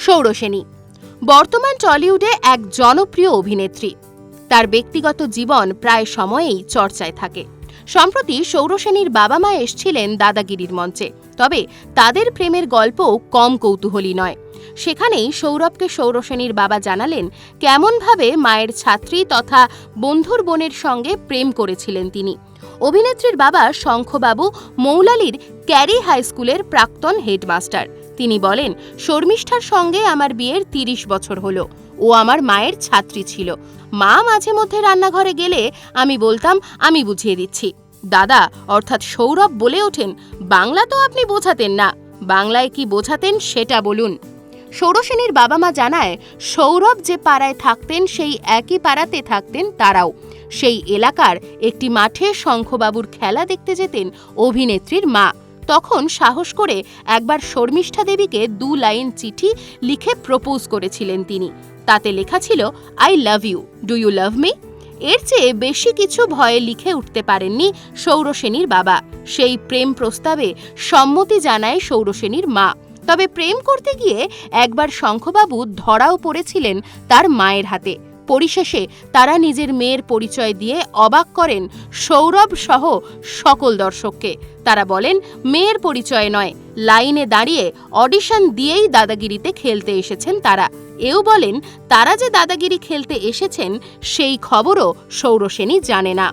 সৌরসেনী। বর্তমান টলিউডে এক জনপ্রিয় অভিনেত্রী। তার ব্যক্তিগত জীবন প্রায় সময়েই চর্চায় থাকে। সম্প্রতি সৌরসেনীর বাবা মা এসছিলেন দাদাগিরির মঞ্চে। তবে তাদের প্রেমের গল্পও কম কৌতূহলী নয়। সেখানেই সৌরভকে সৌরসেনীর বাবা জানালেন কেমনভাবে মায়ের ছাত্রী তথা বন্ধুর বোনের সঙ্গে প্রেম করেছিলেন তিনি। অভিনেত্রীর বাবা শঙ্খবাবু মৌলালির ক্যারি হাই স্কুলের প্রাক্তন হেডমাস্টার। তিনি বলেন, শর্মিষ্ঠার সঙ্গে আমার বিয়ের তিরিশ বছর হলো। ও আমার মায়ের ছাত্রী ছিল। মা মাঝে মধ্যে রান্নাঘরে গেলে আমি বলতাম, আমি বুঝিয়ে দিচ্ছি। দাদা, অর্থাৎ সৌরভ বলে ওঠেন, বাংলা তো আপনি বোঝাতেন না। বাংলায় কি বোঝাতেন সেটা বলুন। সৌরসেনীর বাবা মা জানায়, সৌরভ যে পাড়ায় থাকতেন, সেই একই পাড়াতে থাকতেন তারাও। সেই এলাকার একটি মাঠে শঙ্খবাবুর খেলা দেখতে যেতেন অভিনেত্রীর মা। তখন সাহস করে একবার শর্মিষ্ঠা দেবীকে দু লাইন চিঠি লিখে প্রপোজ করেছিলেন তিনি। তাতে লেখা ছিল, I love you. Do you love me? এর চেয়ে বেশি কিছু ভয়ে লিখে উঠতে পারেননি সৌরসেনীর বাবা। সেই প্রেম প্রস্তাবে সম্মতি জানায় সৌরসেনীর মা। তবে প্রেম করতে গিয়ে একবার শঙ্খবাবু ধরাও পড়েছিলেন তার মায়ের হাতে। পরিশেষে তারা নিজের মেয়ের পরিচয় দিয়ে অবাক করেন সৌরভ সহ সকল দর্শককে। তারা বলেন, মেয়ের পরিচয় নয়, লাইনে দাঁড়িয়ে অডিশন দিয়েই দাদাগিরিতে খেলতে এসেছেন তারা। এও বলেন, তারা যে দাদাগিরি খেলতে এসেছেন, সেই খবরও সৌরসেনী জানে না।